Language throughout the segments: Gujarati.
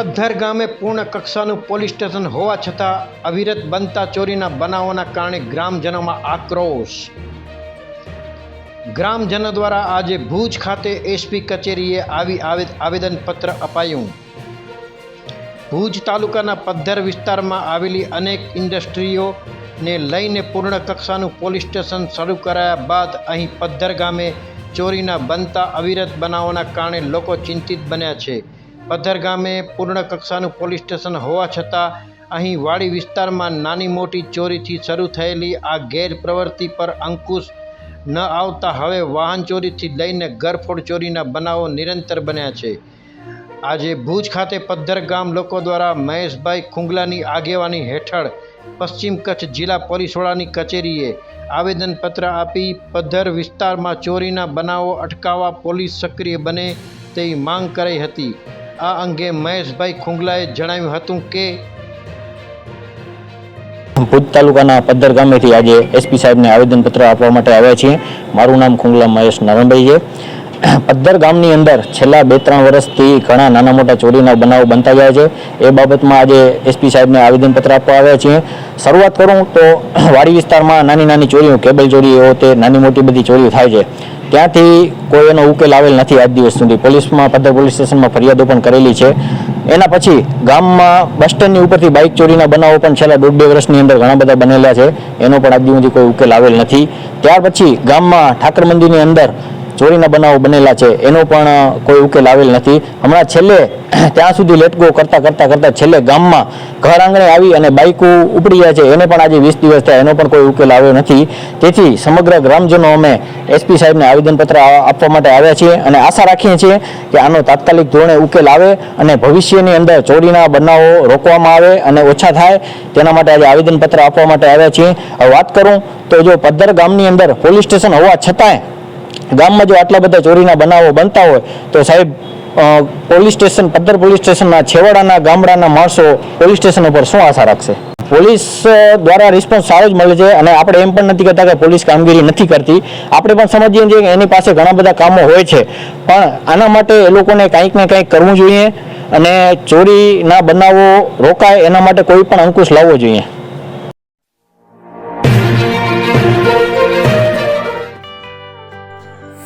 પદ્ધર ગામે પૂર્ણ કક્ષાનું પોલીસ સ્ટેશન હોવા છતાં અવિરત બનતા ચોરીના બનાવોના કારણે ગ્રામજનોમાં આક્રોશ. ગ્રામજનો દ્વારા આજે ભુજ ખાતે એસપી કચેરીએ આવી આવેદ- આવેદનપત્ર અપાયું. ભુજ તાલુકાના પદ્ધર વિસ્તારમાં આવેલી અનેક ઇન્ડસ્ટ્રીઓને લઈને પૂર્ણ કક્ષાનું પોલીસ સ્ટેશન શરૂ કરાયા બાદ અહીં પદ્ધર ગામે ચોરીના બનતા અવિરત બનાવોના કારણે લોકો ચિંતિત બન્યા છે. પદ્ધર ગામે પૂર્ણ કક્ષાનું પોલીસ સ્ટેશન હોવા છતાં અહીં વાડી વિસ્તારમાં નાની મોટી ચોરીથી શરૂ થયેલી આ ગેરપ્રવૃત્તિ પર અંકુશ ન આવતા હવે વાહન ચોરીથી લઈને ઘરફોડ ચોરીના બનાવો નિરંતર બન્યા છે. આજે ભુજ ખાતે પદ્ધર ગામ લોકો દ્વારા મહેશભાઈ ખુંગલાની આગેવાની હેઠળ પશ્ચિમ કચ્છ જિલ્લા પોલીસ વડાની કચેરીએ આવેદનપત્ર આપી પદ્ધર વિસ્તારમાં ચોરીના બનાવો અટકાવવા પોલીસ સક્રિય બને તેવી માંગ કરાઈ હતી. આ અંગે મહેશભાઈ ખુંગલાએ જણાવ્યું હતું કે ભુજ તાલુકાના પદ્ધર ગામેથી આજે એસપી સાહેબને આવેદનપત્ર આપવા માટે આવ્યા છીએ. મારું નામ ખુંગલા મહેશ નારણભાઈ છે. પદ્ધર ગામની અંદર છેલ્લા બે ત્રણ વર્ષથી ઘણા નાના મોટા ચોરીના બનાવો બનતા જાય છે. એ બાબતમાં આજે એસપી સાહેબને આવેદનપત્ર આપવા આવ્યા છીએ. શરૂઆત કરું તો વાડી વિસ્તારમાં નાની નાની ચોરીઓ, કેબલ ચોરીઓ, તે નાની મોટી બધી ચોરીઓ થાય છે. ત્યાંથી કોઈ એનો ઉકેલ આવેલ નથી આજ દિવસ સુધી. પોલીસમાં પદ્ધર પોલીસ સ્ટેશનમાં ફરિયાદો પણ કરેલી છે. એના પછી ગામમાં બસ સ્ટેન્ડની ઉપરથી બાઇક ચોરીના બનાવો પણ છેલ્લા દોઢ બે વર્ષની અંદર ઘણા બધા બનેલા છે. એનો પણ આજ સુધી કોઈ ઉકેલ આવેલ નથી. ત્યાર પછી ગામમાં ઠાકર મંદિરની અંદર ચોરીના બનાવો બનેલા છે, એનો પણ કોઈ ઉકેલ આવેલ નથી. હમણાં છેલ્લે, ત્યાં સુધી લેટગો કરતા કરતા કરતા છેલ્લે ગામમાં ઘર આંગણે આવી અને બાઇકો ઉપડી જાય છે. એને પણ આજે વીસ દિવસ થયા, એનો પણ કોઈ ઉકેલ આવ્યો નથી. તેથી સમગ્ર ગ્રામજનો અમે એસપી સાહેબને આવેદનપત્ર આપવા માટે આવ્યા છીએ અને આશા રાખીએ છીએ કે આનો તાત્કાલિક ધોરણે ઉકેલ આવે અને ભવિષ્યની અંદર ચોરીના બનાવો રોકવામાં આવે અને ઓછા થાય. તેના માટે આજે આવેદનપત્ર આપવા માટે આવ્યા છીએ. વાત કરું તો જો પદ્ધર ગામની અંદર પોલીસ સ્ટેશન હોવા છતાંય ગામમાં જો આટલા બધા ચોરીના બનાવો બનતા હોય, તો સાહેબ પોલીસ સ્ટેશન પદ્ધર પોલીસ સ્ટેશનના છેવાડાના ગામડાના માણસો પોલીસ સ્ટેશન ઉપર શું આશા રાખશે? પોલીસ દ્વારા રિસ્પોન્સ સારો જ મળે છે અને આપણે એમ પણ નથી કહેતા કે પોલીસ કામગીરી નથી કરતી. આપણે પણ સમજીએ છીએ કે એની પાસે ઘણા બધા કામો હોય છે. પણ આના માટે એ લોકોને કંઈક ને કંઈક કરવું જોઈએ અને ચોરીના બનાવો રોકાય એના માટે કોઈ પણ અંકુશ લાવવો જોઈએ.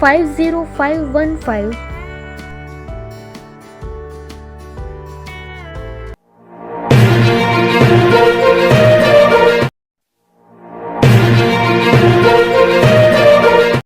five zero five one five